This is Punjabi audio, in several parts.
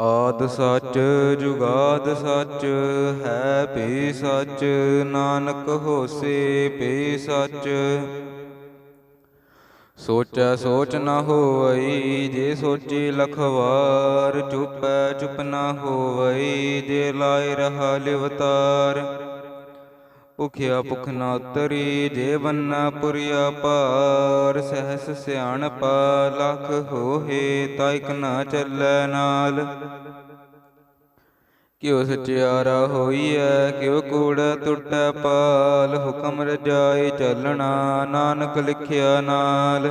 ਆਦ ਸੱਚ, ਜੁਗਾਦ ਸੱਚ, ਹੈ ਭੀ ਸੱਚ, ਨਾਨਕ ਹੋਸੀ ਭੀ ਸੱਚ। ਸੋਚੈ ਸੋਚ ਨਾ ਹੋਵਈ, ਜੇ ਸੋਚੀ ਲਖਵਾਰ, ਚੁਪੈ ਚੁਪ ਨਾ ਹੋਵਈ, ਜੇ ਲਾਇ ਰਹਾ ਲਿਵਤਾਰ। ਭੁਖਿਆ ਭੁਖ ਨ ਉਤਰੀ ਜੇ ਬੰਨਾ ਪੁਰੀਆ ਪਾਰ ਸਹਸ ਸਿਆਣਪ ਲਖ ਹੋਏ ਤਾਇਕ ਨ ਚੱਲੈ ਨਾਲ। ਕਿਉ ਸਚਿਆਰਾ ਹੋਈਐ ਕਿਉ ਕੂੜਾ ਟੁੱਟੈ ਪਾਲ ਹੁਕਮ ਰਜਾਈ ਚੱਲਣਾ ਨਾਨਕ ਲਿਖਿਆ ਨਾਲ।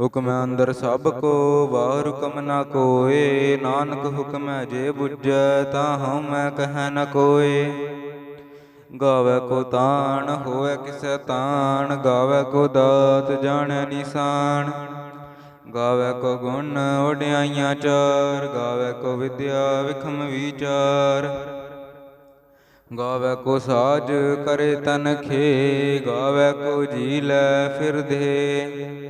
ਹੁਕਮ ਅੰਦਰ ਸਭ ਕੋ ਬਾਹਰ ਹੁਕਮ ਨਾ ਕੋਏ। ਨਾਨਕ ਹੁਕਮੈ ਜੇ ਬੁਝੈ ਤਾਂ ਹਉ ਮੈਂ ਕਹਿ ਨ ਕੋਏ। ਗਾਵੇ ਕੋ ਤਾਣ ਹੋਵੇ ਕਿਸੈ ਤਾਣ। ਗਾਵੇ ਕੋ ਦਾਤ, ਜਾਣੈ ਨਿਸ਼ਾਨ। ਗਾਵੇ ਕੋ ਗੁਣ ਵਡਿਆਈਆਂ ਚਾਰ। ਗਾਵੇ ਕੋ ਵਿਦਿਆ, ਵਿਖਮ ਵਿਚਾਰ। ਗਾਵੇ ਕੋ ਸਾਜ, ਕਰੇ ਤਨ ਖੇ। ਗਾਵੇ ਕੋ ਜੀ ਲੈ ਫਿਰਦੇ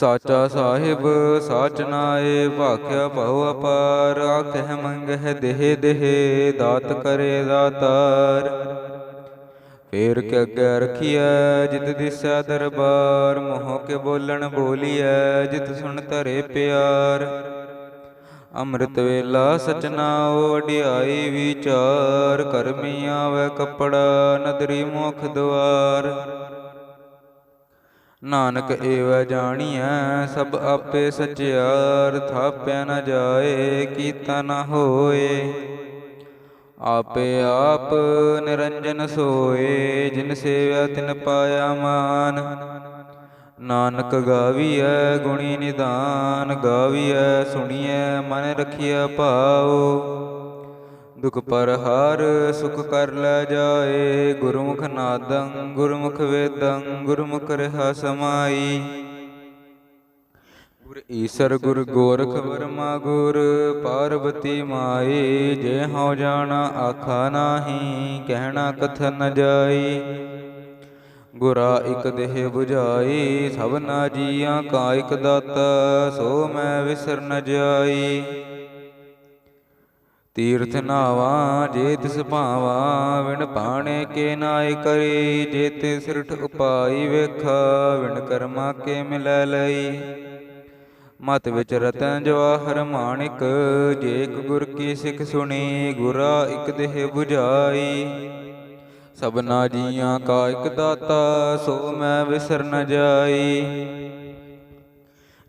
ਸਾਚਾ ਸਾਹਿਬ, ਸਾਚ ਨਾਏ ਭਾਖਿਆ ਭਉ ਅਪਾਰ, ਆਖਹਿ ਮੰਗਹਿ ਦੇਹ ਦੇਹ, ਦਾਤ ਕਰੇ ਦਾਤਾਰ। ਫੇਰ ਕੇ ਅੱਗੇ ਰਖੀਐ, ਜਿਤ ਦਿਸੈ ਦਰਬਾਰ, ਮੋਹ ਕੇ ਬੋਲਣ ਬੋਲੀਐ, ਜਿਤ ਸੁਣ ਧਰੇ ਪਿਆਰ। ਅੰਮ੍ਰਿਤ ਵੇਲਾ ਸਚਨਾਉ ਵਡਿਆਈ ਵਿਚਾਰ, ਕਰਮੀ ਆਵੇ ਕਪੜਾ, ਨਦਰੀ ਮੁਖ ਦੁਆਰ ਨਾਨਕ ਏਵ ਜਾਣੀਐ ਸਭ ਆਪੇ ਸਚਿਆਰ ਥਾਪਿਆ ਨ ਜਾਏ ਕੀਤਾ ਨ ਹੋਏ। ਆਪੇ ਆਪ ਨਿਰੰਜਨ ਸੋਏ ਜਿਨ ਸੇਵਿਆ ਤਿਨ ਪਾਇਆ ਮਾਨ। ਨਾਨਕ ਗਾਵੀਐ ਗੁਣੀ ਨਿਦਾਨ। ਗਾਵੀਐ ਸੁਣੀਐ ਮਨ ਰਖਿਆ ਭਾਉ। ਦੁਖ ਪਰ ਹਾਰ ਸੁਖ ਕਰ ਲੈ ਜਾਏ। ਗੁਰਮੁਖ ਨਾਦੰ, ਗੁਰਮੁਖ ਵੇਦੰ, ਗੁਰਮੁਖ ਰਹਾ ਸਮਾਈ। ਗੁਰ ਈਸਰ, ਗੁਰ ਗੋਰਖ ਵਰਮਾ, ਗੁਰ ਪਾਰਵਤੀ ਮਾਈ। ਜੇ ਹਉ ਜਾਣਾ ਆਖਾ ਨਾਹੀ, ਕਹਿਣਾ ਕਥਨ ਨ ਜਾਈ। ਗੁਰਾ ਇਕ ਦੇਹ 부ਝਾਈ ਸਭਨਾ ਜੀਆਂ ਕਾ ਇਕ ਦਾਤਾ, ਸੋ ਮੈਂ ਵਿਸਰ ਨ ਜਾਈ। ਤੀਰਥ ਨਾਵਾ ਜੇ ਤਿਸ ਭਾਵਾ, ਵਿਣ ਪਾਣੇ ਕੇ ਨਾਇ ਕਰੀ, ਜੇ ਤੇ ਸਿਰਠ ਉਪਾਈ ਵੇਖਾ, ਵਿਣ ਕਰਮਾ ਕੇ ਮਿਲੈ ਲਈ। ਮਤ ਵਿੱਚ ਰਤਨ ਜਵਾਹਰ ਮਾਣਿਕ, ਜੇ ਇਕ ਗੁਰ ਕੀ ਸਿੱਖ ਸੁਣੀ, ਗੁਰਾ ਇਕ ਦੇਹ 부ਝਾਈ ਸਭਨਾ ਜੀਆਂ ਕਾ ਇਕ ਦਾਤਾ, ਸੋ ਮੈਂ ਵਿਸਰ ਨ ਜਾਈ।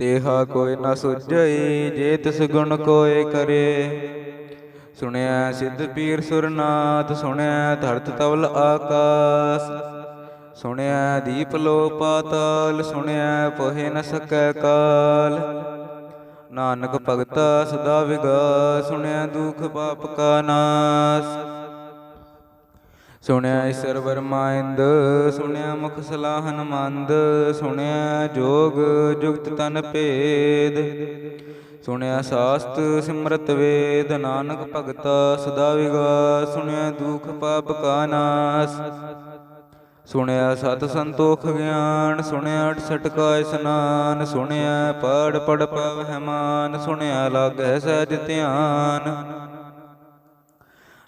ਤੇਹਾ ਕੋਈ ਨਾ ਸੁਝਈ, ਜੇ ਤਿਸ ਗੁਣ ਕੋਏ ਕਰੇ। ਸੁਣਿਆ ਸਿੱਧ ਪੀਰ ਸੁਰਨਾਥ, ਸੁਣਿਆ ਧਰਤ ਤਵਲ ਆਕਾਸ। ਸੁਣਿਆ ਦੀਪ ਲੋ ਪਾਤਾਲ, ਸੁਣਿਆ ਪੋਹੇ ਨ ਸਕੈ ਕਾਲ। ਨਾਨਕ ਭਗਤਾ ਸਦਾ ਵਿਗਾ ਸੁਣਿਆ ਦੁਖ ਪਾਪ ਕਾ ਨਾਸ। ਸੁਣਿਆ ਈਸ਼ਰ ਵਰਮਾਇੰਦ ਸੁਣਿਆ ਮੁਖ ਸਲਾਹਨ ਮੰਦ ਸੁਣਿਆ ਜੋਗ ਜੁਗਤ ਤਨ ਭੇਦ। ਸੁਣਿਆ ਸਾਸਤ ਸਿਮਰਤ ਵੇਦ, ਨਾਨਕ ਭਗਤਾ ਸਦਾ ਵਿਗਾਸ ਸੁਣਿਆ ਦੁਖ ਪਾਪ ਕਾ ਨਾਸ। ਸੁਣਿਆ ਸਤ ਸੰਤੋਖ ਗਿਆਨ, ਸੁਣਿਆ 68 ਕਾ ਇਸਨਾਨ, ਸੁਣਿਆ ਪੜ ਪੜ ਪਵਹਿ ਮਾਨ, ਸੁਣਿਆ ਲਾਗੈ ਸਹਿਜ ਧਿਆਨ।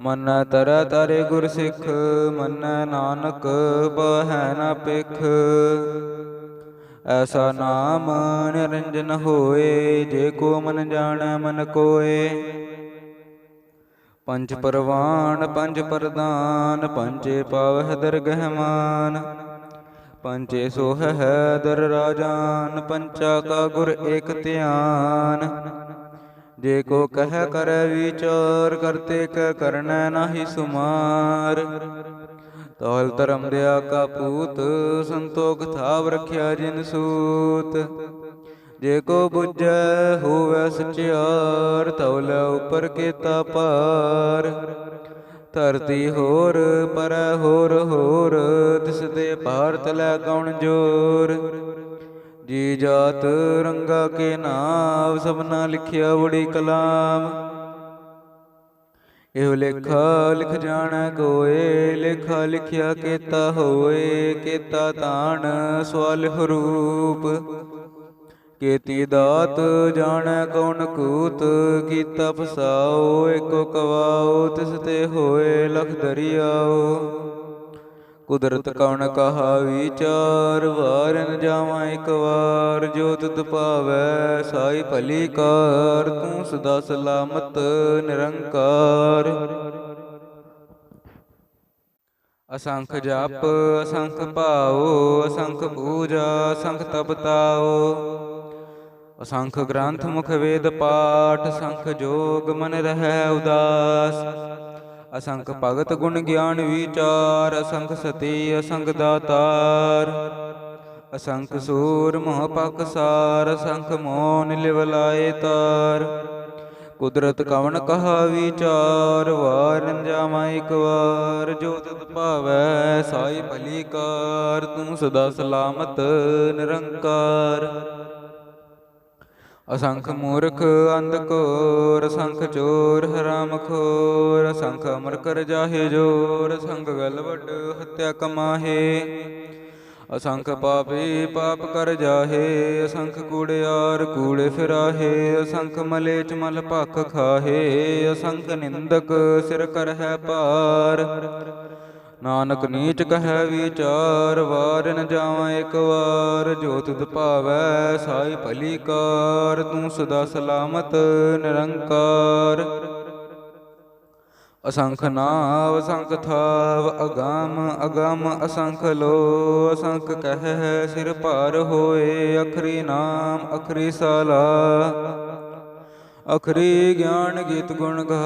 ਮੰਨੈ ਤਰੈ ਤਰੇ ਗੁਰ ਸਿੱਖ, ਮੰਨੈ ਨਾਨਕ ਬਹੈ ਨ ਪਿਖ ਐਸਾ ਨਾਮ ਨਿਰੰਜਨ ਹੋਏ, ਜੇ ਕੋ ਮਨ ਜਾਣੈ ਮਨ ਕੋਏ। ਪੰਜ ਪਰਵਾਨ, ਪੰਜ ਪਰਦਾਨ ਪੰਜੇ ਪਾਵਹਿ ਦਰਗਹਿ ਮਾਨ। ਪੰਜੇ ਸੋਹੈ ਦਰ ਰਾਜਾਨ ਪੰਚਾ ਕਾ ਗੁਰ ਏਕ ਧਿਆਨ। ਜੇ ਕੋ ਕਹਿ ਕਰੈ ਵਿਚਾਰ ਕਰਤੇ ਕੈ ਕਰਨੈ ਨਾਹੀ ਸੁਮਾਰ। ਤੌਲ ਧਰਮ ਦਿਆ ਕਾ ਪੂਤ, ਸੰਤੋਖ ਥਾਵ ਰਖਿਆ ਜਿਨ ਸੂਤ। ਜੇ ਕੋ ਬੁਝੈ ਹੋਵੈ ਸਚਿਆਰ ਤੌਲ ਉਪਰ ਕੀਤਾ ਪਾਰ। ਧਰਤੀ ਹੋਰ, ਪਰੈ ਹੋਰ ਹੋਰ ਤਿਸ ਤੇ ਭਾਰਤ ਲੈ ਕੌਣ ਜੋਰ। ਜੀ ਜਾਤ ਰੰਗਾ ਕੇ ਨਾਮ ਸਭਨਾ ਲਿਖਿਆ ਬੜੀ ਕਲਾਮ। ਇਹੋ ਲੇਖਾ ਲਿਖ ਜਾਣੈ ਕੋਏ ਲੇਖਾ ਲਿਖਿਆ ਕੀਤਾ ਹੋਏ, ਕੀਤਾ ਤਾਣ ਸਵਾਲ ਹਰੂਪ। ਕੀਤੀ ਦਾਤ ਜਾਣੈ ਕੌਣ ਕੂਤ, ਕੀਤਾ ਫਸਾਓ, ਏਕੋ ਕਵਾਓ, ਤਿਸ ਤੇ ਹੋਏ ਲਖ ਦਰਿਆਓ। ਕੁਦਰਤ ਕਉਣ ਕਹਾ ਵਿਚਾਰ ਵਾਰ ਜਾਵਾਂ ਇੱਕ ਵਾਰ, ਜੋ ਤੁਧ ਭਾਵੈ ਸਾਈ ਭਲੀ ਕਾਰ, ਤੂੰ ਸਦਾ ਸਲਾਮਤ ਨਿਰੰਕਾਰ। ਅਸੰਖ ਜਪ, ਅਸੰਖ ਭਾਉ, ਅਸੰਖ ਪੂਜਾ, ਅਸੰਖ ਤਪਤਾਉ ਅਸੰਖ ਗ੍ਰੰਥ ਮੁਖ ਵੇਦ ਪਾਠ ਸੰਖ ਜੋਗ ਮਨ ਰਹਿ ਉਦਾਸ। ਅਸੰਖ ਭਗਤ ਗੁਣ ਗਿਆਨ ਵਿਚਾਰ, ਅਸੰਖ ਸਤੀ, ਅਸੰਖ ਦਾਤਾਰ। ਅਸੰਖ ਸੂਰ ਮੋਹ ਪਕ ਸਾਰ, ਅਸੰਖ ਮੋਨ ਲਿਵਲਾਏ ਤਾਰ। ਕੁਦਰਤ ਕਵਣ ਕਹਾ ਵਿਚਾਰ, ਵਾਰ ਨ ਜਾਵਾਂ ਇੱਕ ਵਾਰ। ਜੋ ਤਤ ਭਾਵੈ, ਸਾਈ ਭਲੀ ਕਾਰ, ਤੂੰ ਸਦਾ ਸਲਾਮਤ, ਨਿਰੰਕਾਰ। ਅਸੰਖ ਮੂਰਖ ਅੰਧ ਕੋਰ ਅਸੰਖ ਚੋਰ ਹਰਾਮ ਖੋਰ ਅਸੰਖ ਅਮਰ ਕਰ ਜਾਹੇ ਜੋਰ ਅਸੰਖ ਗਲ ਵੱਡ ਹਤਿਆ ਕਮਾਹੇ। ਅਸੰਖ ਪਾਪੀ ਪਾਪ ਕਰ ਜਾਹੇ ਅਸੰਖ ਕੂੜਿਆਰ ਕੂੜੇ ਫਿਰਾਹੇ ਅਸੰਖ ਮਲੇਚ ਮਲ ਭਖ ਖਾਹੇ ਅਸੰਖ ਨਿੰਦਕ ਸਿਰ ਕਰ ਹੈ ਭਾਰ ਨਾਨਕ ਨੀਚ ਕਹੈ ਵਿਚਾਰ, ਵਾਰ ਨ ਜਾਵਾਂ ਇੱਕ ਵਾਰ, ਜੋ ਤੁਧ ਭਾਵੈ ਸਾਈ ਭਲੀ ਕਾਰ, ਤੂੰ ਸਦਾ ਸਲਾਮਤ ਨਿਰੰਕਾਰ। ਅਸੰਖ ਨਾਵ, ਅਸੰਖ ਥਾਵ, ਅਗੰਮ ਅਗੰਮ ਅਸੰਖ ਲੋ, ਅਸੰਖ ਕਹਿ ਸਿਰ ਭਾਰ ਹੋਏ, ਅਖਰੀ ਨਾਮ, ਅਖਰੀ ਸਾਲਾ। ਅਖਰੀ ਗਿਆਨ ਗੀਤ ਗੁਣ ਗਾ,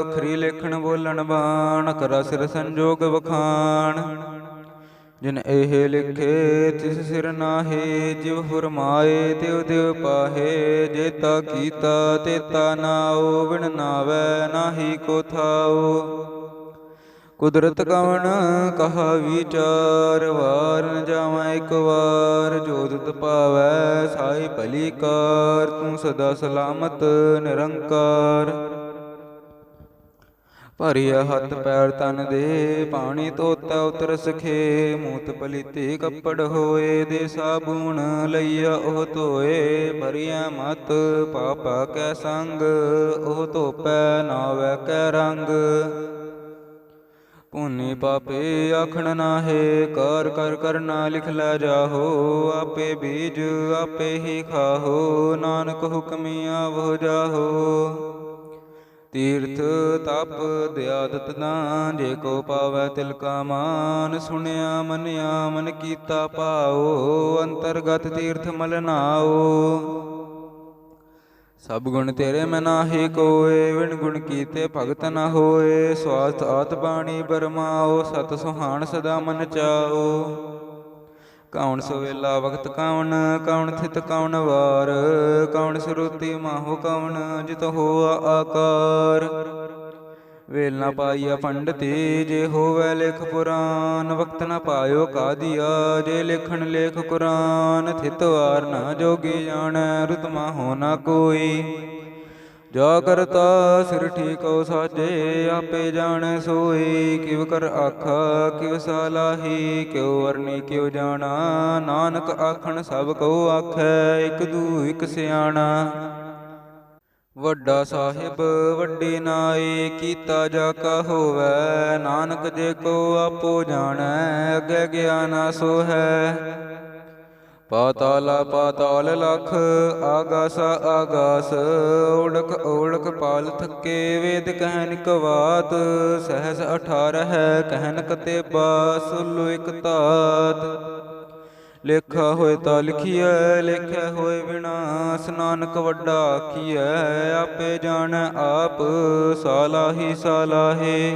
ਅਖਰੀ ਲੇਖਣ ਬੋਲਣ ਬਾਣ ਅਖਰਾ ਸਿਰ ਸੰਜੋਗ ਵਖਾਣ। ਜਿਨ ਇਹ ਲਿਖੇ, ਤਿਸ ਸਿਰ ਨਾਹੀ, ਜਿਵ ਫਰਮਾਏ ਤਿਵ ਤਿਵ ਪਾਹੇ ਜੇਤਾ ਕੀਤਾ ਤੇਤਾ ਨਾਉ ਬਿਨ ਨਾਵੈ, ਨਾਹੀ ਕੋ ਥਾਉ ਕੁਦਰਤ ਕਵਣ ਕਹਾ ਵਿਚਾਰ, ਵਾਰ ਨ ਜਾਵਾਂ ਇੱਕ ਵਾਰ, ਜੋ ਦੁਤ ਪਾਵੈ ਸਾਈ ਭਲੀ ਕਾਰ, ਤੂੰ ਸਦਾ ਸਲਾਮਤ ਨਿਰੰਕਾਰ। ਭਰਿਆ ਹੱਥ ਪੈਰ ਤਨ ਦੇ, ਪਾਣੀ ਧੋਤਾ ਉਤਰ ਸਖੇ, ਮੂਤ ਪਲੀਤੇ ਕੱਪੜ ਹੋਏ ਦੇ ਸਾਬੂਨ ਲਈਆ ਉਹ ਧੋਏ ਭਰਿਆ ਮਤ ਪਾਪਾ ਕੈ ਸੰਗ, ਉਹ ਧੋਪੈ ਨਾਵੈ ਕੈ ਰੰਗ। ਪੁੰਨੀ ਪਾਪੇ ਆਖਣ ਨਾਹੇ, ਕਰ ਕਰ ਕਰਨਾ ਲਿਖ ਲੈ ਜਾਹੋ, ਆਪੇ ਬੀਜ ਆਪੇ ਹੀ ਖਾਹੋ, ਨਾਨਕ ਹੁਕਮੀ ਆਵੋ ਜਾਹੋ। ਤੀਰਥ ਤਪ ਦਿਆਦਤ ਦਾਨ ਜੇ ਕੋ ਪਾਵੈ ਤਿਲ ਕਾ ਮਾਨ, ਸੁਣਿਆ ਮਨਿਆ ਮਨ ਕੀਤਾ ਪਾਓ ਅੰਤਰਗਤ ਤੀਰਥ ਮਲਨਾਓ ਸਭ ਗੁਣ ਤੇਰੇ ਮੈਂ ਨਾਹੀ ਕੋਏ ਵਿਣ ਗੁਣ ਕੀਤੇ ਭਗਤ ਨਾ ਹੋਏ। ਸਵਾਸਤ ਆਤ ਬਾਣੀ ਬਰਮਾਓ, ਸਤ ਸੁਹਾਣ ਸਦਾ ਮਨ ਚਾਓ। ਕੌਣ ਸਵੇਲਾ ਵਕਤ ਕੌਣ ਕੌਣ ਥਿਤ ਕੌਣ ਵਾਰ। ਕੌਣ ਸਰੂਤੀ ਮਾਹੋ ਕੌਣ ਜਿਤ ਹੋਆ ਆਕਾਰ। ਵੇਲ ਨਾ ਪਾਈਆ ਪੰਡਤੀ ਜੇ ਹੋਵੇ ਲਿਖ ਪੁਰਾਨ, ਵਕਤ ਨਾ ਪਾਇਓ ਕਾਦੀਆ, ਜੇ ਲਿਖਣ ਲੇਖ ਕੁਰਾਨ, ਥਿਤ ਵਾਰ ਨਾ ਜੋਗੀ ਜਾਣ, ਰੁਤਮਾ ਹੋ ਨਾ ਕੋਈ। ਜਾ ਕਰਤਾ ਸਿਰ ਠੀਕੋ ਸਾਜੇ, ਆਪੇ ਜਾਣ ਸੋਈ, ਕਿਵ ਕਰ ਆਖਾ, ਕਿਵ ਸਾਲਾਹੀ ਕਿਉ ਵਰਨੀ ਕਿਉ ਜਾਣਾ, ਨਾਨਕ ਆਖਣ ਸਭ ਕੋ ਆਖੈ, ਇਕ ਦੂ ਇਕ ਸਿਆਣਾ। ਵੱਡਾ ਸਾਹਿਬ, ਵੱਡੀ ਨਾਈ, ਕੀਤਾ ਜਾ ਕਾ ਹੋਵੈ, ਨਾਨਕ ਜੇ ਕੋ ਆਪੋ ਜਾਣੈ, ਅਗੇ ਗਿਆਨਾ ਸੋ ਹੈ ਪਾਤਾਲਾ ਪਾਤਾਲ ਲਖ, ਆਗਾਸ ਆਗਾਸ ਓੜਕ ਓੜਕ ਪਾਲ ਥੱਕੇ, ਵੇਦ ਕਹਿਨ ਕਵਾਤ ਸਹਸ 18 ਹੈ ਕਹਿਨ ਕਤੇ ਬਾਸ ਲੋ ਇਕ ਤਾਤ। ਲੇਖਾ ਹੋਏ ਤਾਂ ਲਿਖੀਐ ਲੇਖਿਆ ਹੋਏ ਵਿਨਾਸ਼ ਨਾਨਕ ਵੱਡਾ ਆਖੀਐ, ਆਪੇ ਜਾਣੈ ਆਪ ਸਾਲਾਹੀ ਸਾਲਾਹੇ।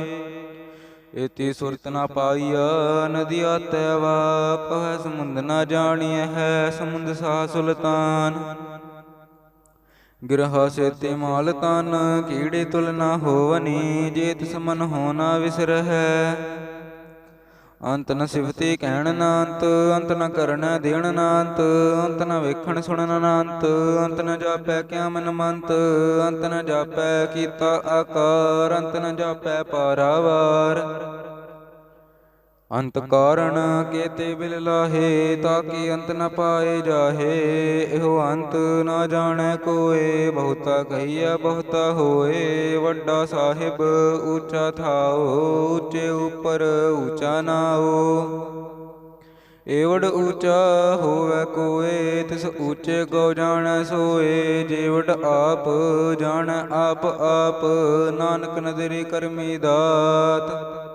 ਇਤੀ ਸੁਰਤ ਨਾ ਪਾਈਆ ਨਦੀਆ ਤੈਵਾ ਹੈ ਸਮੁੰਦ ਨਾ ਜਾਣੀਐ, ਹੈ ਸਮੁੰਦ ਸਾ ਸੁਲਤਾਨ। ਗਿਰਹਾ ਸੇਤੇ ਮਾਲ ਤਨ ਕੀੜੇ ਤੁਲ ਨਾ ਹੋਵਨੀ ਜੇ ਤਿਸ ਮਨ ਹੋਣਾ ਵਿਸਰਹਿ। ਅੰਤ ਨ ਸਿਫਤੀ ਕਹਿਣ ਨਾ ਅੰਤ ਅੰਤ ਨ ਕਰਨ ਦੇਣ ਨਾ ਅੰਤ ਅੰਤ ਨ ਵੇਖਣ ਸੁਣਨ ਨਾ ਅੰਤ ਅੰਤ ਨ ਜਾਪੈ ਕਿਆ ਮਨ ਮੰਤ, ਅੰਤ ਨ ਜਾਪੈ ਕੀਤਾ ਆਕਾਰ, ਅੰਤ ਨ ਜਾਪੈ ਪਾਰਾਵਾਰ। ਅੰਤ ਕਾਰਣ ਕੇਤੇ ਬਿਲ ਲਾਹੇ ਤਾਕੀ ਅੰਤ ਨ ਪਾਏ ਜਾਹੇ? ਇਹੋ ਅੰਤ ਨਾ ਜਾਣੈ ਕੋਏ ਬਹੁਤਾ ਕਹੀਆ ਬਹੁਤਾ ਹੋਏ। ਵੱਡਾ ਸਾਹਿਬ ਉੱਚਾ ਥਾਓ ਉੱਚੇ ਉੱਪਰ ਉੱਚਾ ਨਾਓ। ਏਵੜ ਉੱਚਾ ਹੋਵੇ ਕੋਏ ਤਿਸ ਉੱਚੇ ਗੋ ਜਾਣੈ ਸੋਏ। ਜੇਵੜ ਆਪ ਜਾਣੈ ਆਪ ਆਪ ਨਾਨਕ ਨਦਰੀ ਕਰਮੀ ਦਾਤ।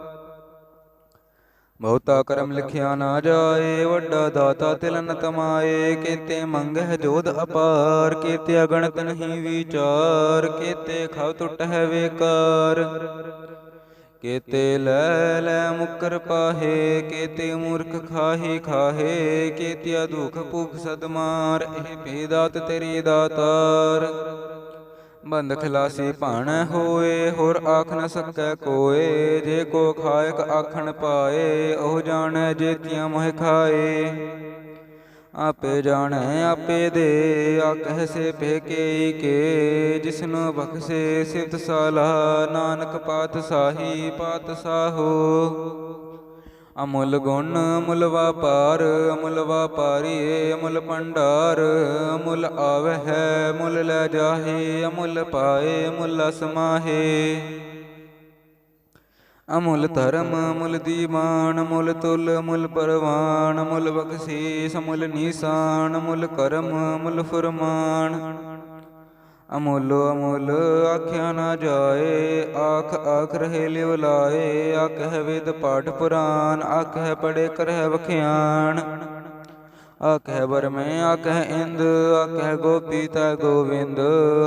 ਬਹੁਤਾ ਕਰਮ ਲਿਖਿਆ ਨਾ ਜਾਏ, ਵੱਡਾ ਦਾਤਾ ਤਿਲਨ ਤਮਾਏ। ਕੇਤੇ ਮੰਗਹਿ ਜੋਧ ਅਪਾਰ, ਕੇਤੇ ਅਗਣਤ ਨਹੀਂ ਵਿਚਾਰ, ਕੇਤੇ ਖਵ ਟੁੱਟ ਹੈ ਵੇਕਾਰ। ਕੇਤੇ ਲੈ ਲੈ ਮੁਕਰ ਪਾਹੇ, ਕੇਤੇ ਮੂਰਖ ਖਾਹੀ ਖਾਹੇ, ਕੇਤਿਆ ਦੁਖ ਭੁਖ ਸਦਮਾਰ, ਇਹ ਭੇਦਾਤ ਤੇਰੀ ਦਾਤਾਰ। ਬੰਦ ਖਲਾਸੀ ਭਾਣ ਹੋਏ, ਹੋਰ ਆਖ ਨ ਸਕੈ ਕੋਏ। ਜੇ ਕੋ ਖਾਇਕ ਆਖਣ ਪਾਏ, ਉਹ ਜਾਣੈ ਜੇਤੀਆਂ ਮੋਹ ਖਾਏ। ਆਪੇ ਜਾਣੈ, ਆਪੇ ਦੇ ਆਖੈ ਸੇ ਭੇਕੇ ਕੇ। ਜਿਸਨੂੰ ਬਖਸ਼ੇ ਸਿਫਤ ਸਾਲਾ, ਨਾਨਕ ਪਾਤਸ਼ਾਹੀ ਪਾਤਸ਼ਾਹੋ ਅਮੁੱਲ ਗੁਣ, ਅਮੁੱਲ ਵਪਾਰ, ਅਮੁੱਲ ਵਪਾਰੀ, ਅਮੁੱਲ ਭੰਡਾਰ, ਅਮੁੱਲ ਆਵੈ ਹੈ ਮੁੱਲ ਲੈ ਜਾਹੇ, ਅਮੁੱਲ ਪਾਏ, ਅਮੁੱਲ ਸਮਾਹੇ ਅਮੁੱਲ ਧਰਮ, ਅਮੁੱਲ ਦੀਵਾਨ, ਅਮੁੱਲ ਤੁਲ, ਅਮੁੱਲ ਪਰਵਾਨ, ਅਮੁੱਲ ਬਖਸ਼ੀਸ, ਅਮੁੱਲ ਨੀਸਾਨ, ਅਮੁੱਲ ਕਰਮ, ਅਮੁੱਲ ਫਰਮਾਨ। ਅਮੁੱਲ ਅਮੁੱਲ ਆਖਿਆ ਨਾ ਜਾਏ ਆਖ ਆਖ ਰਹੇ ਲਿਵ ਲਾਏ ਆਖ ਹੈ ਵੇਦ ਪਾਠ ਪੁਰਾਨ ਆਖ ਹੈ ਪੜੇ ਕਰਹਿ ਵਖਿਆਣ ਹੈ ਬਰਮੇ ਆਖੈ ਇੰਦ ਆਖੈ ਗੋਪੀ ਤਾ ਗੋਵਿੰਦ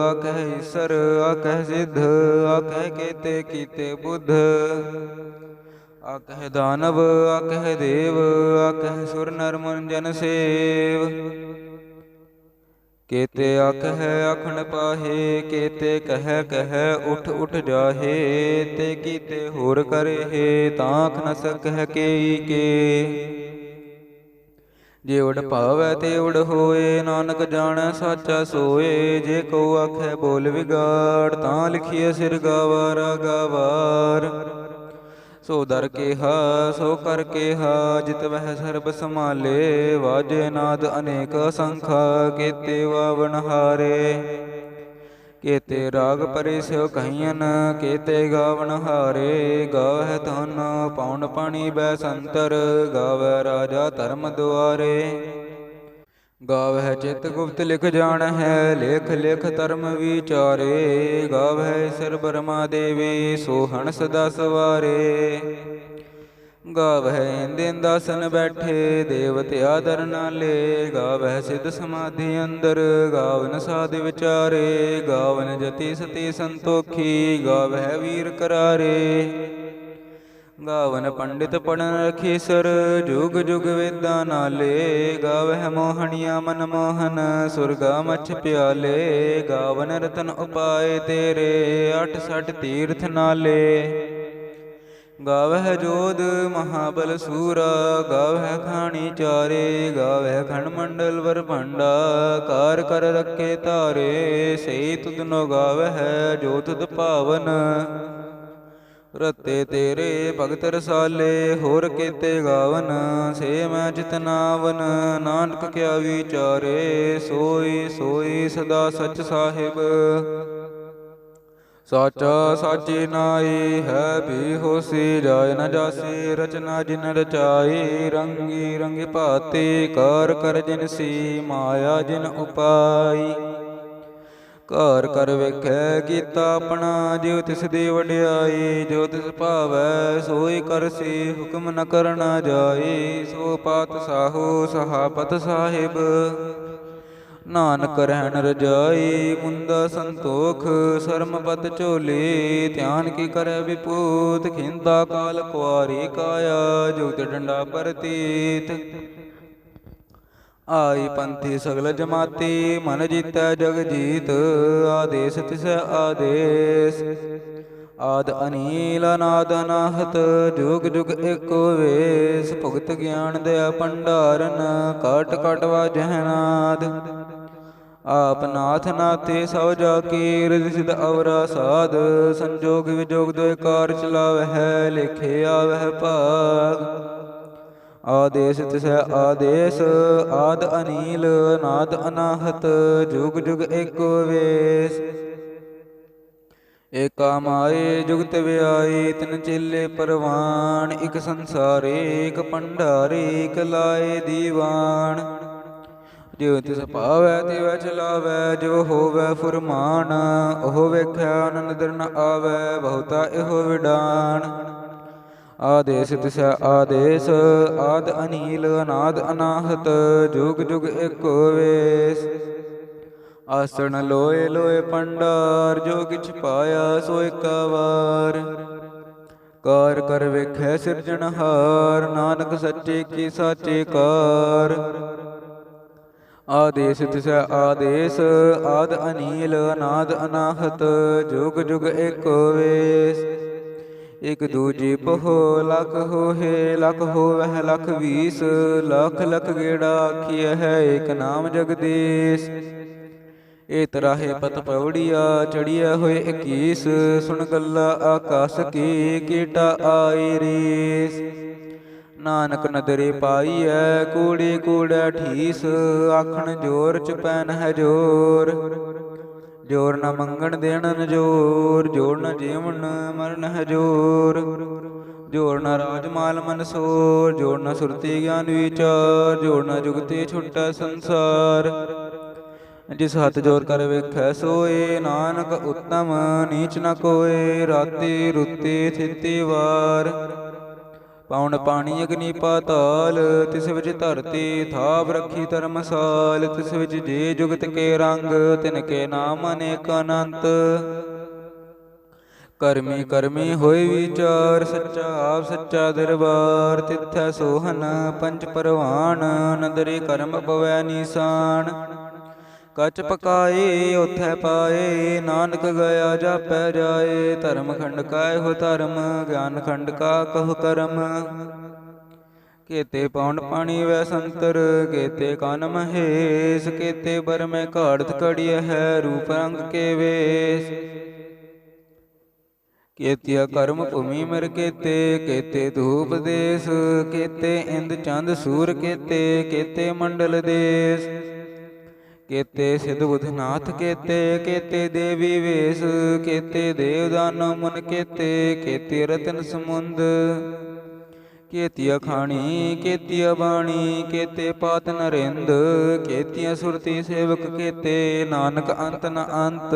ਆਖੈ ਈਸਰ ਆਖੈ ਸਿੱਧ ਆਖੈ ਕੀਤੇ ਕੀਤੇ ਬੁੱਧ ਆਖੈ ਦਾਨਵ ਆਖੈ ਦੇਵ ਆਖੈ ਸੁਰ ਨਰ ਮਨ ਜਨ ਸੇਵ ਕੇਤੇ ਆਖੈ ਆਖਣ ਪਾਹੇ, ਕੇਤੇ ਕਹਿ ਕਹਿ ਉਠ ਉਠ ਜਾਹੇ, ਤੇ ਕੀਤੇ ਹੋਰ ਕਰੇ ਤਾਂ ਨ ਸਕਹਿ ਕੇਈ ਕੇ। ਜੇ ਉਡ ਭਾਵੈ ਤੇ ਉਡ ਹੋਏ, ਨਾਨਕ ਜਾਣੈ ਸਾਚਾ ਸੋਏ, ਜੇ ਕੋ ਆਖੈ ਬੋਲ ਵਿਗਾੜ, ਤਾਂ ਲਿਖੀਐ ਸਿਰ ਗਾਵਾਰਾ, ਗਾਵਾਰ। ਸੋ ਦਰ ਕੇਹਾ ਸੋ ਕਰ ਕੇਹਾ ਜਿਤ ਵਹਿ ਸਰਬ ਸਮਾਲੇ ਵਾਜੇ ਨਾਦ ਅਨੇਕ ਸੰਖਾ ਕੇਤੇ ਵਾਵਨ ਹਾਰੇ। ਕੇਤੇ ਰਾਗ ਪਰੇ ਸਿਓ ਕਹੀਨ ਕੇਤੇ ਗਾਵਨ ਹਾਰੇ। ਗਾਵਹਿ ਧਨ ਪੌਣ ਪਾਣੀ ਬੈ ਸੰਤਰ, ਗਾਵੈ ਰਾਜਾ ਧਰਮ ਦੁਆਰੇ। ਗਾਵ ਹੈ ਚਿਤ ਗੁਪਤ ਲਿਖ ਜਾਣ ਹੈ ਲੇਖ ਲੇਖ ਧਰਮ ਵਿਚਾਰੇ। ਗਾਵਹਿ ਸਰ ਬਰਮਾ ਦੇਵੀ, ਸੋਹਣ ਸਦਾ ਸਵਾਰੇ। ਗਾਵ ਹੈ ਇੰਦਿਨ ਦਾਸਨ ਬੈਠੇ, ਦੇਵਤ ਆਦਰ ਨਾਲੇ। ਗਾਵਹਿ ਸਿੱਧ ਸਮਾਧੀ ਅੰਦਰ, ਗਾਵਨ ਸਾਧ ਵਿਚਾਰੇ। ਗਾਵਨ ਜਤੀ ਸਤੀ ਸੰਤੋਖੀ, ਗਾਵਹਿ ਵੀਰ ਕਰਾਰੇ। ਗਾਵਨ ਪੰਡਿਤ ਪੜਨ ਰਖੀਸਰ ਜੁਗ ਜੁਗ ਵੇਦਾਂ ਨਾਲੇ, ਗਾਵਹਿ ਮੋਹਣੀਆ ਮਨ ਮੋਹਨ, ਸੁਰਗਾ ਮਛ ਪਿਆਲੇ, ਗਾਵਨ ਰਤਨ ਉਪਾਏ ਤੇਰੇ, ਅਠ ਸਠ ਤੀਰਥ ਨਾਲੇ। ਗਾਵਹਿ ਜੋਧ ਮਹਾਬਲ ਸੂਰਾ, ਗਾਵਹਿ ਖਾਣੀ ਚਾਰੇ, ਗਾਵਹਿ ਖਣ ਮੰਡਲ ਵਰ ਭੰਡਾ, ਕਾਰ ਕਰ ਰੱਖੇ ਧਾਰੇ ਸਈ ਤੁਧਨੋ ਗਾਵਹਿ ਜੋਤ ਤੁਧ ਭਾਵਨ। ਰਤੇ ਤੇਰੇ ਭਗਤ ਰਸਾਲੇ, ਹੋਰ ਕੀਤੇ ਗਾਵਨ, ਸੇ ਮੈਂ ਜਿਤਨਾਵਨ ਨਾਨਕ ਕਿਆ ਵਿਚਾਰੇ, ਸੋਈ ਸੋਈ ਸਦਾ ਸਚ ਸਾਹਿਬ। ਸਾਚਾ ਸਾਚੀ ਨਾਈ ਹੈ ਵੀ ਹੋਸੀ, ਜਾਇ ਨ ਜਾਸੀ, ਰਚਨਾ ਜਿਨ ਰਚਾਈ, ਰੰਗੀ ਰੰਗ ਭਾਤੀ, ਕਰ ਕਰ ਜਿਨ ਸੀ, ਮਾਇਆ ਜਿਨ ਉਪਾਈ। ਘਰ ਕਰ ਵੇਖੈ ਕੀਤਾ ਆਪਣਾ, ਜਿਉ ਤਿਸ ਦੀ ਵਡਿਆਈ, ਜੋ ਤਿਸ ਭਾਵੈ, ਸੋਈ ਕਰਸੀ ਹੁਕਮ ਨ ਕਰਨਾ ਜਾਈ, ਸੋ ਪਾਤ ਸਾਹੂ ਸਹਾਪਤ ਸਾਹਿਬ। ਨਾਨਕ ਰਹਿਣ ਰਜਾਈ, ਮੁੰਦਾ ਸੰਤੋਖ, ਸਰਮਪਤ ਝੋਲੀ, ਧਿਆਨ ਕੀ ਕਰੈ ਵਿਪੂਤ, ਖਿੰਦਾ ਕਾਲ ਕੁਆਰੀ ਕਾਇਆ, ਜੁਗਤ ਡੰਡਾ ਪਰਤੀਤ। ਆਈ ਪੰਥੀ ਸਗਲ ਜਮਾਤੀ, ਮਨ ਜੀਤੈ ਜਗ ਜੀਤ, ਆਦੇਸ ਤਿਸ ਆਦੇਸ। ਆਦ ਅਨੀਲ ਅਨਾਦ ਅਨਾਹਤ ਜੁਗ ਜੁਗ ਏਕੋ ਵੇਸ। ਭੁਗਤ ਗਿਆਨ ਦਇਆ ਭੰਡਾਰਨ, ਕਾਟ ਕਾਟ ਵਾਜਹਿ ਆਪ ਨਾਥ ਨਾਥੇ ਸਭ ਜਾ ਕੀ ਰਿਦ ਸਿਧ ਅਵਰਾ ਸਾਧ। ਸੰਜੋਗ ਵਿਜੋਗ ਦੋਇ ਕਾਰ ਚਲਾਵਹਿ ਲਿਖੇ ਆਵਹਿ ਭਾਗ। ਆਦੇਸ ਤਿਸੈ ਆਦੇਸ, ਆਦ ਅਨੀਲ ਅਨਾਦ ਅਨਾਹਤ, ਜੁਗ ਜੁਗ ਏਕੋ ਵੇਸ। ਏਕਾ ਮਾਏ, ਜੁਗਤ ਵਿਆਈ ਤਿਨ ਚੇਲੇ ਪਰਵਾਨ ਇਕ ਸੰਸਾਰੇ, ਇਕ ਭੰਡਾਰੇ, ਇਕ ਲਾਏ ਦੀਵਾਨ। ਜਿਉ ਤਿਸ ਭਾਵੈ, ਤਿਵ ਚਲਾਵੈ, ਜੋ ਹੋਵੈ ਫੁਰਮਾਨ, ਉਹ ਵੇਖਿਆ ਆਨੰਦ ਨ ਆਵੈ, ਬਹੁਤਾ ਇਹੋ ਵਿਡਾਨ। ਆਦੇਸ ਤਿਸ ਆਦੇਸ, ਆਦ ਅਨੀਲ, ਅਨਾਦ ਅਨਾਹਤ, ਜੁਗ ਜੁਗ ਏਕੋ ਵੇਸ। ਆਸਣ ਲੋਏ ਲੋਏ ਪੰਡਾਰ, ਜੋ ਕਿਛ ਪਾਇਆ ਸੋ ਏਕਾ ਵਾਰ ਕਾਰ ਕਰ ਵੇਖੈ ਸਿਰਜਣਹਾਰ ਨਾਨਕ ਸੱਚੇ ਕੀ ਸਾਚੇ ਕਾਰ। ਆਦੇਸ ਤਿਸ ਆਦੇਸ, ਆਦ ਅਨੀਲ, ਅਨਾਦ ਅਨਾਹਤ, ਜੁਗ ਜੁਗ ਏਕੋ ਵੇਸ। ਇਕ ਦੂਜੀ ਪਹੋ ਲਖ ਹੋਏ ਲਖ ਹੋਵਹਿ, ਲਖ ਵੀਸ, ਲਖ ਲਖ ਗੇੜਾ ਆਖੀਐ ਹੈ ਇਕ ਨਾਮ ਜਗਦੀਸ਼। ਏ ਤਰਾਹੇ ਪਤ ਪੌੜੀਆ, ਚੜੀਐ ਹੋਏ 21 ਸੁਣ ਗੱਲਾ ਆਕਾਸ ਕੀ ਕੀਟਾ ਆਈ ਰੀਸ। ਨਾਨਕ ਨਦਰੇ ਪਾਈਐ, ਕੂੜੀ ਕੂੜਾ ਠੀਸ, ਆਖਣ ਜੋਰ ਚ ਪੈਨ ਹੈ ਜੋਰ। ਜੋਰ ਨ ਮੰਗਣ ਦੇਣਨ ਜੋਰ ਜੋਰ ਨ ਜੀਵਨ ਮਰਨ ਹੈ ਜੋਰ ਜੋਰ ਨ ਰਾਜ ਮਾਲ ਮਨਸੋਰ ਜੋਰ ਨ ਸੁਰਤੀ ਗਿਆਨ ਵਿਚਾਰ, ਜੋਰ ਨ ਜੁਗਤੇ ਛੁੱਟਾ ਸੰਸਾਰ। ਜਿਸ ਹੱਥ ਜੋਰ ਕਰ ਵੇਖੈ ਸੋਏ, ਨਾਨਕ ਉਤਮ ਨੀਚ ਨ ਕੋਏ, ਰਾਤੀ ਰੁਤੀ ਥਿਤੀ ਵਾਰ। ਪਾਉਣ ਪਾਣੀ ਅਗਨੀ ਪਾਤਾਲ, ਤਿਸ ਵਿੱਚ ਧਰਤੀ ਥਾਪ ਰੱਖੀ ਧਰਮਸਾਲ, ਤਿਸ ਵਿੱਚ ਜੇ ਜੁਗਤ ਕੇ ਰੰਗ, ਤਿਨ ਕੇ ਨਾਮ ਅਨੇਕ ਅਨੰਤ। ਕਰਮੀ ਕਰਮੀ ਹੋਏ ਵਿਚਾਰ, ਸੱਚਾ ਆਪ ਸੱਚਾ ਦਰਬਾਰ, ਤਿੱਥੈ ਸੋਹਨ ਪੰਜ ਪਰਵਾਨ ਨਦਰੀ ਕਰਮ ਪਵੈ ਨਿਸ਼ਾਨ। ਕਚ ਪਕਾਏ, ਉਥੈ ਪਾਏ, ਨਾਨਕ ਗਿਆ ਜਾਪੈ ਜਾਏ, ਧਰਮ ਖੰਡ ਕਾਇ ਹੋ ਧਰਮ, ਗਿਆਨ ਖੰਡ ਕਾ ਕਹੁ ਕਰਮ। ਕੇਤੇ ਪੌਣ ਪਾਣੀ ਵੈ ਸੰਤਰ, ਕੇਤੇ ਕਨ ਮਹੇਸ਼, ਕੇਤੇ ਬਰ ਮੈਂ ਘਾੜਤ ਕੜੀਐ ਹੈ, ਰੂਪ ਰੰਗ ਕੇ ਵੇਸ। ਕੇਤਿਆ ਕਰਮ ਭੂਮੀ ਮਰ ਕੇਤੇ ਕੇਤੇ ਧੂਪ ਦੇਸ, ਕੇਤੇ ਇੰਦ ਚੰਦ ਸੂਰ ਕੇਤੇ ਕੇਤੇ ਮੰਡਲ ਦੇਸ। ਕੇਤੇ ਸਿਧ ਬੁਧਨਾਥ ਕੇਤੇ ਕੇਤੇ ਦੇਵੀ ਵੇਸ, ਕੇਤੇ ਦੇਵ ਦਾਨਵ ਮਨ ਕੇਤੇ ਕੇਤੇ ਰਤਨ ਸਮੁੰਦ। ਕੇਤੀਆ ਖਾਣੀ, ਕੇਤੀਆ ਬਾਣੀ, ਕੇਤੇ ਪਾਤ ਨਰਿੰਦ, ਕੇਤੀਆ ਸੁਰਤੀ ਸੇਵਕ ਕੇਤੇ, ਨਾਨਕ ਅੰਤ ਨ ਅੰਤ।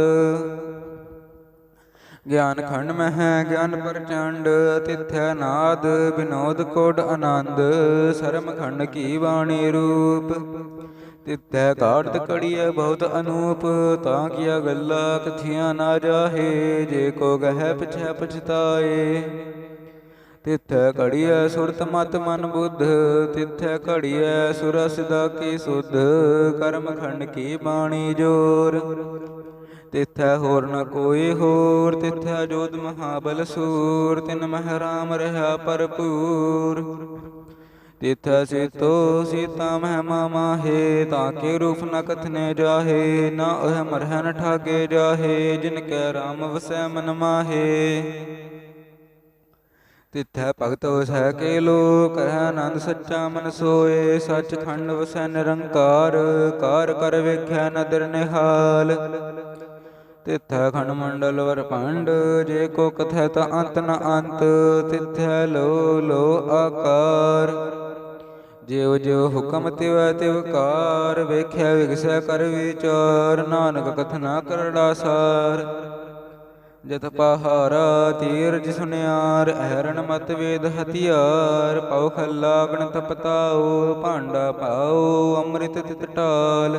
ਗਿਆਨ ਖੰਡ ਮਹਿ, ਗਿਆਨ ਪ੍ਰਚੰਡ, ਤਿਥੈ ਨਾਦ, ਬਿਨੋਦ ਕੋਟ ਆਨੰਦ, ਸਰਮ ਖੰਡ ਕੀ ਬਾਣੀ ਰੂਪ। ਤਿਥੈ ਘਾੜਤ ਕੜੀਐ ਬਹੁਤ ਅਨੂਪ, ਤਾਂ ਕੀਆ ਗੱਲਾ ਕਥੀਆਂ ਨਾ ਜਾਹੇ, ਜੇ ਕੋ ਗਹਿ ਪਿਛੈ ਪਛਤਾਏ। ਤਿਥੈ ਘੜੀਐ ਸੁਰਤ ਮਤ ਮਨ ਬੁੱਧ, ਤਿਥੈ ਘੜੀਐ ਸੁਰਸ ਦਾ ਕੀ ਸੁਧ, ਕਰਮ ਖੰਡ ਕੀ ਬਾਣੀ ਜੋਰ। ਤਿਥੈ ਹੋਰ ਨ ਕੋਈ ਹੋਰ, ਤਿਥੈ ਜੋਤ ਮਹਾਬਲ ਸੂਰ, ਤਿਨ ਮਹਿ ਰਾਮ ਰਹਾ ਭਰਪੂਰ। ਤਿਥੈ ਸੀਤੋ ਸੀਤਾ ਮਹਿ ਮਾਮਾਹੇ, ਤਾਂ ਕੇ ਰੂਪ ਨ ਕਥਨੇ ਜਾਹੇ, ਨਾ ਉਹ ਮਰਹਿ ਨ ਠਾਗੇ ਜਾਹੇ, ਜਿਨ ਕੈ ਰਾਮ ਵਸੈ ਮਨ ਮਾਹੇ। ਤਿਥੈ ਭਗਤ ਵਸੈ ਕੇ ਲੋਕ ਕਰਹਿ ਆਨੰਦ ਸੱਚਾ ਮਨ ਸੋਏ, ਸੱਚ ਖੰਡ ਵਸੈ ਨਿਰੰਕਾਰ, ਕਾਰ ਕਰ ਵੇਖਿਆ ਨਦਰ ਨਿਹਾਲ। ਤਿਥੈ ਖੰਡ ਮੰਡਲ ਵਰ ਪੰਡ ਜੇ ਕੋ ਕਥੈ ਤਾ ਅੰਤ ਨ ਅੰਤ, ਤਿਥੈ ਲੋ ਲੋ ਆਕਾਰ। ਜਿਉ ਜਿਉ ਹੁਕਮ ਤਿਵੈ ਤਿਵਕਾਰ ਵੇਖਿਆ ਵਿਗਸੈ ਕਰ ਵਿਚਾਰ, ਨਾਨਕ ਕਥਨਾ ਕਰੜਾ ਸਾਰ ਜਤ ਪਹਾਰਾ ਤੀਰ ਜਿ ਸੁਨਿਆਰ, ਅਹਰਣ ਮਤ ਵੇਦ ਹਥਿਆਰ, ਪਉ ਖੱਲਾ ਗਣਤ ਪਤਾਉ, ਭਾਂਡਾ ਪਾਉ ਅੰਮ੍ਰਿਤ ਤਿਤ ਟਾਲ।